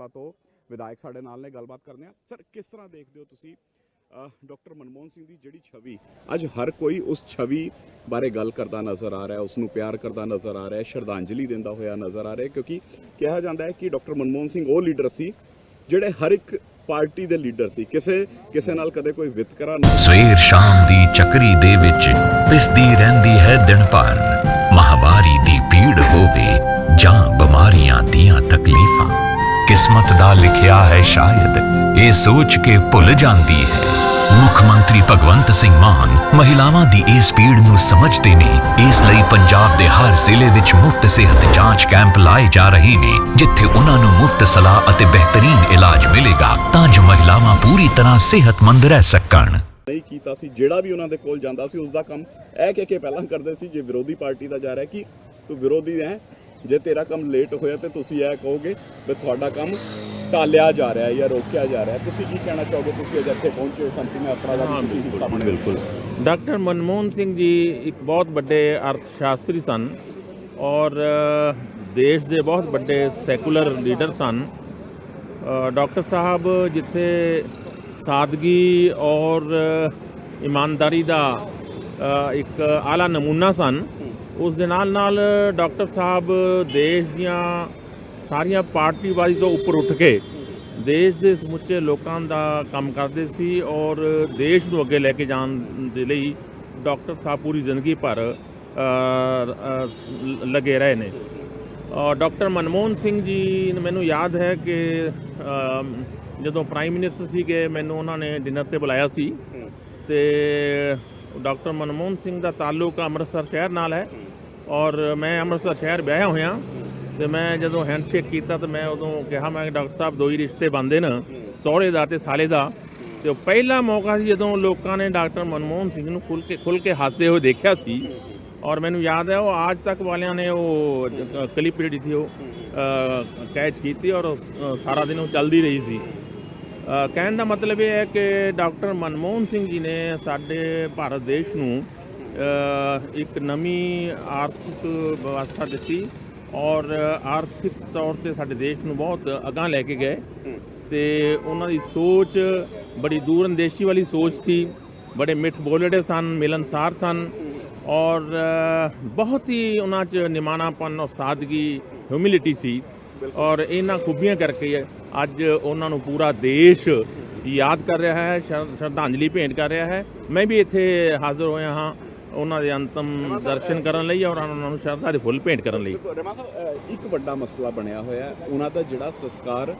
ਕਪੂਰਥਲਾ ਤੋਂ ਵਿਧਾਇਕ ਸਾਡੇ ਨਾਲ ਨੇ, ਗੱਲਬਾਤ ਕਰਦੇ ਆ ਸਰ, ਕਿਸ ਤਰ੍ਹਾਂ ਦੇਖਦੇ ਹੋ ਤੁਸੀਂ ਡਾਕਟਰ ਮਨਮੋਹਨ ਸਿੰਘ ਦੀ ਜਿਹੜੀ ਛਵੀ, ਅੱਜ ਹਰ ਕੋਈ ਉਸ ਛਵੀ ਬਾਰੇ ਗੱਲ ਕਰਦਾ ਨਜ਼ਰ ਆ ਰਿਹਾ ਉਸ ਨੂੰ ਪਿਆਰ ਕਰਦਾ ਨਜ਼ਰ ਆ ਰਿਹਾ, ਸ਼ਰਧਾਂਜਲੀ ਦਿੰਦਾ ਹੋਇਆ ਨਜ਼ਰ ਆ ਰਿਹਾ, ਕਿਉਂਕਿ ਕਿਹਾ ਜਾਂਦਾ ਹੈ ਕਿ ਡਾਕਟਰ ਮਨਮੋਹਨ ਸਿੰਘ ਉਹ ਲੀਡਰ ਸੀ, ਜਿਹੜੇ ਹਰ ਇੱਕ ਪਾਰਟੀ ਦੇ ਲੀਡਰ ਸੀ। ਕਿਸੇ ਕਿਸੇ ਨਾਲ ਕਦੇ ਕੋਈ ਵਿਤਕਰਾ ਨਹੀਂ ਸਵੇਰ ਸ਼ਾਮ ਦੀ ਚੱਕਰੀ ਦੇ ਵਿੱਚ ਪਿਸਦੀ ਰਹਿੰਦੀ ਹੈ ਦਿਨ ਭਰ। ਮਹਾਵਾਰੀ ਦੀ ਪੀੜ ਹੋਵੇ ਜਾਂ ਬਿਮਾਰੀਆਂ ਕਿਸਮਤ ਦਾ ਲਿਖਿਆ ਹੈ ਸ਼ਾਇਦ। ਇਹ ਸੋਚ ਕੇ ਭੁੱਲ ਜਾਂਦੀ ਹੈ। ਮੁੱਖ ਮੰਤਰੀ ਭਗਵੰਤ ਸਿੰਘ ਮਾਨ ਮਹਿਲਾਵਾਂ ਦੀ ਇਸ ਪੀੜ ਨੂੰ ਸਮਝਦੇ ਨੇ। ਇਸ ਲਈ ਪੰਜਾਬ ਦੇ ਹਰ ਜ਼ਿਲ੍ਹੇ ਵਿੱਚ ਮੁਫਤ ਸਿਹਤ ਜਾਂਚ ਕੈਂਪ ਲਾਏ ਜਾ ਰਹੇ ਨੇ, ਜਿੱਥੇ ਉਹਨਾਂ ਨੂੰ ਮੁਫਤ ਸਲਾਹ ਅਤੇ ਬਿਹਤਰੀਨ ਇਲਾਜ ਮਿਲੇਗਾ ਤਾਂ ਜੋ ਮਹਿਲਾਵਾਂ ਪੂਰੀ ਤਰ੍ਹਾਂ ਸਿਹਤਮੰਦ ਰਹਿ ਸਕਣ। ਨਹੀਂ ਕੀਤਾ ਸੀ, ਜਿਹੜਾ ਵੀ ਉਹਨਾਂ ਦੇ ਕੋਲ ਜਾਂਦਾ ਸੀ ਉਸ ਦਾ ਕੰਮ ਇਹ ਕਹਿ ਕੇ ਪਹਿਲਾਂ ਕਰਦੇ ਸੀ, ਜੇ ਵਿਰੋਧੀ ਪਾਰਟੀ ਦਾ ਜਾ ਰਿਹਾ ਕਿ ਤੂੰ ਵਿਰੋਧੀ ਹੈ ਜੇ ਤੇਰਾ ਕੰਮ ਲੇਟ ਹੋਇਆ ਤੇ ਤੁਸੀਂ ਇਹ ਕਹੋਗੇ ਵੀ ਤੁਹਾਡਾ ਕੰਮ ਟਾਲਿਆ ਜਾ ਰਿਹਾ ਹੈ ਜਾਂ ਰੋਕਿਆ ਜਾ ਰਿਹਾ। ਹੈ ਤੁਸੀਂ ਕੀ ਕਹਿਣਾ ਚਾਹੋਗੇ? ਤੁਸੀਂ ਅੱਜ ਇੱਥੇ ਪਹੁੰਚੇ ਹੋ ਸੰਤੀ ਯਾਤਰਾ ਦਾ ਤੁਸੀਂ ਹਿੱਸਾ ਬਣੇ। ਬਿਲਕੁਲ। ਡਾਕਟਰ ਮਨਮੋਹਨ ਸਿੰਘ ਜੀ ਇੱਕ ਬਹੁਤ ਵੱਡੇ ਅਰਥ ਸ਼ਾਸਤਰੀ ਸਨ ਔਰ ਦੇਸ਼ ਦੇ ਬਹੁਤ ਵੱਡੇ ਸੈਕੂਲਰ ਲੀਡਰ ਸਨ। ਡਾਕਟਰ ਸਾਹਿਬ ਜਿੱਥੇ ਸਾਦਗੀ ਔਰ ਇਮਾਨਦਾਰੀ ਦਾ ਇੱਕ ਆਲਾ ਨਮੂਨਾ ਸਨ ਉਸ ਦੇ ਨਾਲ ਨਾਲ ਡਾਕਟਰ ਸਾਹਿਬ ਦੇਸ਼ ਦੀਆਂ ਸਾਰੀਆਂ ਪਾਰਟੀਵਾਦੀ ਤੋਂ ਉੱਪਰ ਉੱਠ ਕੇ ਦੇਸ਼ ਦੇ ਸਮੁੱਚੇ ਲੋਕਾਂ ਦਾ ਕੰਮ ਕਰਦੇ ਸੀ ਔਰ ਦੇਸ਼ ਨੂੰ ਅੱਗੇ ਲੈ ਕੇ ਜਾਣ ਦੇ ਲਈ ਡਾਕਟਰ ਸਾਹਿਬ ਪੂਰੀ ਜ਼ਿੰਦਗੀ ਭਰ ਅ, ਲੱਗੇ ਰਹੇ ਨੇ। ਡਾਕਟਰ ਮਨਮੋਹਨ ਸਿੰਘ ਜੀ ਨੂੰ ਮੈਨੂੰ ਯਾਦ ਹੈ ਕਿ ਜਦੋਂ ਪ੍ਰਾਈਮ ਮਿਨਿਸਟਰ ਸੀਗੇ ਮੈਨੂੰ ਉਹਨਾਂ ਨੇ ਡਿਨਰ ਤੇ ਬੁਲਾਇਆ ਸੀ। ਤੇ ਡਾਕਟਰ ਮਨਮੋਹਨ ਸਿੰਘ ਦਾ ਤਾਲੁਕ ਅੰਮ੍ਰਿਤਸਰ ਸ਼ਹਿਰ ਨਾਲ ਹੈ। ਔਰ ਮੈਂ ਅੰਮ੍ਰਿਤਸਰ ਸ਼ਹਿਰ ਵਿਆਹਿਆ ਹੋਇਆ ਤੇ ਮੈਂ ਜਦੋਂ ਹੈਂਡਸ਼ੇਕ ਕੀਤਾ ਤਾਂ ਮੈਂ ਉਦੋਂ ਕਿਹਾ, ਮੈਂ ਕਿ ਡਾਕਟਰ ਸਾਹਿਬ, ਦੋ ਹੀ ਰਿਸ਼ਤੇ ਬੰਦੇ ਨੇ, ਸਹੁਰੇ ਦਾ ਤੇ ਸਾਲੇ ਦਾ। ਤੇ ਉਹ ਪਹਿਲਾ ਮੌਕਾ ਸੀ ਜਦੋਂ ਲੋਕਾਂ ਨੇ ਡਾਕਟਰ ਮਨਮੋਹਨ ਸਿੰਘ ਨੂੰ ਖੁੱਲ ਕੇ ਖੁੱਲ ਕੇ ਹੱਸਦੇ ਹੋਏ ਦੇਖਿਆ ਸੀ। ਔਰ ਮੈਨੂੰ ਯਾਦ ਹੈ, ਉਹ ਆਜ ਤੱਕ ਵਾਲਿਆਂ ਨੇ ਉਹ ਕਲਿੱਪ ਜਿਹੜੀ ਸੀ ਉਹ ਕੈਚ ਕੀਤੀ ਔਰ ਸਾਰਾ ਦਿਨ ਉਹ ਚੱਲਦੀ ਰਹੀ ਸੀ। ਕਹਿਣ ਦਾ ਮਤਲਬ ਇਹ ਹੈ ਕਿ ਡਾਕਟਰ ਮਨਮੋਹਨ ਸਿੰਘ ਜੀ ਨੇ ਸਾਡੇ ਭਾਰਤ ਦੇਸ਼ ਨੂੰ ਇੱਕ ਨਵੀਂ ਆਰਥਿਕ ਵਿਵਸਥਾ ਦਿੱਤੀ ਔਰ ਆਰਥਿਕ ਤੌਰ ਤੇ ਸਾਡੇ ਦੇਸ਼ ਨੂੰ ਬਹੁਤ ਅਗਾਂਹ ਲੈ ਕੇ ਗਏ। ਤੇ ਉਹਨਾਂ ਦੀ ਸੋਚ ਬੜੀ ਦੂਰ ਅੰਦੇਸ਼ੀ ਵਾਲੀ ਸੋਚ ਸੀ ਬੜੇ ਮਿੱਠ ਬੋਲੜੇ ਸਨ ਮਿਲਨਸਾਰ ਸਨ ਔਰ ਬਹੁਤ ਹੀ ਉਹਨਾਂ 'ਚ ਨਿਮਾਣਾਪਨ ਔਰ ਸਾਦਗੀ ਹਿਊਮਿਲਿਟੀ ਸੀ ਔਰ ਇਹਨਾਂ ਖੂਬੀਆਂ ਕਰਕੇ ਅੱਜ ਉਹਨਾਂ ਨੂੰ ਪੂਰਾ ਦੇਸ਼ ਯਾਦ ਕਰ ਰਿਹਾ ਹੈ ਸ਼ਰ- ਸ਼ਰਧਾਂਜਲੀ ਭੇਂਟ ਕਰ ਰਿਹਾ ਹੈ। ਮੈਂ ਵੀ ਇੱਥੇ ਹਾਜ਼ਰ ਹੋਇਆ ਹਾਂ। ਉਹਨਾਂ ਦੇ ਅੰਤਮ ਦਰਸ਼ਨ ਕਰਨ ਲਈ ਔਰ ਉਹਨਾਂ ਨੂੰ ਸ਼ਰਧਾ ਦੇ ਫੁੱਲ ਭੇਂਟ ਕਰਨ ਲਈ। ਰਮਾ ਸਾਹਿਬ ਇੱਕ ਵੱਡਾ ਮਸਲਾ ਬਣਿਆ ਹੋਇਆ ਉਹਨਾਂ ਦਾ ਜਿਹੜਾ ਸੰਸਕਾਰ,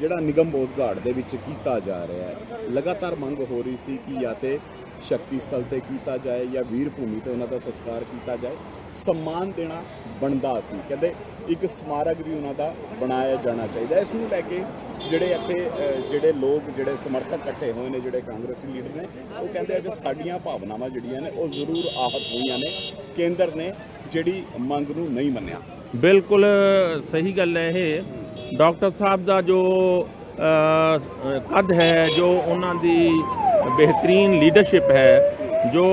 ਜਿਹੜਾ ਨਿਗਮ ਬੋਧ ਘਾਟ ਦੇ ਵਿੱਚ ਕੀਤਾ ਜਾ ਰਿਹਾ ਹੈ, ਲਗਾਤਾਰ ਮੰਗ ਹੋ ਰਹੀ ਸੀ ਕਿ ਜਾਂ ਤੇ ਸ਼ਕਤੀ ਸਥਲ ਤੇ ਕੀਤਾ ਜਾਏ ਜਾਂ ਵੀਰ ਭੂਮੀ ਤੇ ਉਹਨਾਂ ਦਾ ਸੰਸਕਾਰ ਕੀਤਾ ਜਾਏ। ਸਨਮਾਨ ਦੇਣਾ ਬਣਦਾ ਸੀ। ਕਹਿੰਦੇ ਇੱਕ ਸਮਾਰਕ ਵੀ ਉਹਨਾਂ ਦਾ ਬਣਾਇਆ ਜਾਣਾ ਚਾਹੀਦਾ। ਇਸ ਨੂੰ ਲੈ ਕੇ ਜਿਹੜੇ ਇੱਥੇ ਜਿਹੜੇ ਲੋਕ ਜਿਹੜੇ ਸਮਰਥਕ ਇਕੱਠੇ ਹੋਏ ਨੇ ਜਿਹੜੇ ਕਾਂਗਰਸੀ ਲੀਡਰ ਨੇ ਉਹ ਕਹਿੰਦੇ ਅੱਜ ਸਾਡੀਆਂ ਭਾਵਨਾਵਾਂ ਜਿਹੜੀਆਂ ਨੇ ਉਹ ਜ਼ਰੂਰ ਆਹਤ ਹੋਈਆਂ ਨੇ। ਕੇਂਦਰ ਨੇ ਜਿਹੜੀ ਮੰਗ ਨੂੰ ਨਹੀਂ ਮੰਨਿਆ। ਬਿਲਕੁਲ ਸਹੀ ਗੱਲ ਹੈ ਇਹ। ਡਾਕਟਰ ਸਾਹਿਬ ਦਾ ਜੋ ਅ, ਕੱਦ ਹੈ ਜੋ ਉਹਨਾਂ ਦੀ ਬਿਹਤਰੀਨ ਲੀਡਰਸ਼ਿਪ ਹੈ ਜੋ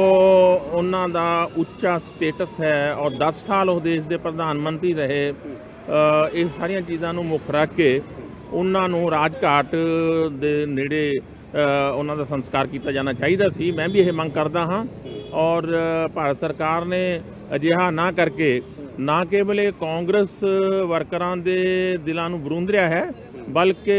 ਉਹਨਾਂ ਦਾ ਉੱਚਾ ਸਟੇਟਸ ਹੈ ਔਰ 10 ਸਾਲ ਉਹ ਦੇਸ਼ ਦੇ ਪ੍ਰਧਾਨ ਮੰਤਰੀ ਰਹੇ ਇਹ ਸਾਰੀਆਂ ਚੀਜ਼ਾਂ ਨੂੰ ਮੁੱਖ ਰੱਖ ਕੇ ਉਹਨਾਂ ਨੂੰ ਰਾਜਘਾਟ ਦੇ ਨੇੜੇ ਉਹਨਾਂ ਦਾ ਸੰਸਕਾਰ ਕੀਤਾ ਜਾਣਾ ਚਾਹੀਦਾ ਸੀ। ਮੈਂ ਵੀ ਇਹ ਮੰਗ ਕਰਦਾ ਹਾਂ ਔਰ ਭਾਰਤ ਸਰਕਾਰ ਨੇ ਅਜਿਹਾ ਨਾ ਕਰਕੇ ਨਾ ਕੇਵਲ ਇਹ ਕਾਂਗਰਸ ਵਰਕਰਾਂ ਦੇ ਦਿਲਾਂ ਨੂੰ ਬਰੂੰਦ ਰਿਹਾ ਹੈ, ਬਲਕਿ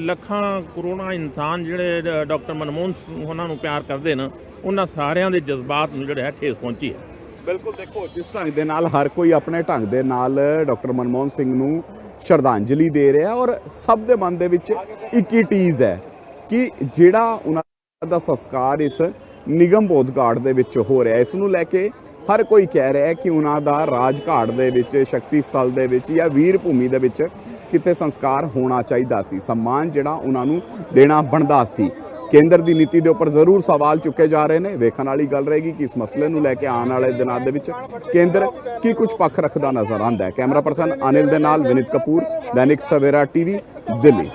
ਲੱਖਾਂ ਕਰੋੜਾਂ ਇਨਸਾਨ ਜਿਹੜੇ ਡਾਕਟਰ ਮਨਮੋਹਨ ਸਿੰਘ ਉਹਨਾਂ ਨੂੰ ਪਿਆਰ ਕਰਦੇ ਨੇ, ਉਹਨਾਂ ਸਾਰਿਆਂ ਦੇ ਜਜ਼ਬਾਤ ਨੂੰ ਜਿਹੜਾ ਹੈ ਠੇਸ ਪਹੁੰਚੀ ਹੈ। ਬਿਲਕੁਲ ਦੇਖੋ, ਜਿਸ ਢੰਗ ਦੇ ਨਾਲ ਹਰ ਕੋਈ ਆਪਣੇ ਢੰਗ ਦੇ ਨਾਲ ਡਾਕਟਰ ਮਨਮੋਹਨ ਸਿੰਘ ਨੂੰ ਸ਼ਰਧਾਂਜਲੀ ਦੇ ਰਿਹਾ ਔਰ ਸਭ ਦੇ ਮਨ ਦੇ ਵਿੱਚ ਇੱਕ ਹੀ ਟੀਜ਼ ਹੈ ਕਿ ਜਿਹੜਾ ਉਹਨਾਂ ਦਾ ਸੰਸਕਾਰ ਇਸ ਨਿਗਮ ਬੋਧਘਾਟ ਦੇ ਵਿੱਚ ਹੋ ਰਿਹਾ, ਇਸ ਨੂੰ ਲੈ ਕੇ ਹਰ ਕੋਈ ਕਹਿ ਰਿਹਾ ਹੈ ਕਿ ਉਹਨਾਂ ਦਾ ਰਾਜਘਾਟ ਦੇ ਵਿੱਚ, ਸ਼ਕਤੀ ਸਥਲ ਦੇ ਵਿੱਚ ਜਾਂ ਵੀਰ ਭੂਮੀ ਦੇ ਵਿੱਚ ਕਿਤੇ ਸੰਸਕਾਰ ਹੋਣਾ ਚਾਹੀਦਾ ਸੀ। ਸਨਮਾਨ ਜਿਹੜਾ ਉਹਨਾਂ ਨੂੰ ਦੇਣਾ ਬਣਦਾ ਸੀ। ਕੇਂਦਰ ਦੀ ਨੀਤੀ ਦੇ ਉੱਪਰ ਜ਼ਰੂਰ ਸਵਾਲ ਚੁੱਕੇ ਜਾ ਰਹੇ ਨੇ। ਵੇਖਣ ਵਾਲੀ ਗੱਲ ਰਹੇਗੀ ਕਿ ਇਸ ਮਸਲੇ ਨੂੰ ਲੈ ਕੇ ਆਉਣ ਵਾਲੇ ਦਿਨਾਂ ਦੇ ਵਿੱਚ ਕੇਂਦਰ ਕੀ ਕੁਝ ਪੱਖ ਰੱਖਦਾ ਨਜ਼ਰ ਆਉਂਦਾ ਹੈ। ਕੈਮਰਾ ਪਰਸਨ ਅਨਿਲ ਦੇ ਨਾਲ ਵਿਨਿਤ ਕਪੂਰ, ਦੈਨਿਕ ਸਵੇਰਾ ਟੀਵੀ, ਦਿੱਲੀ।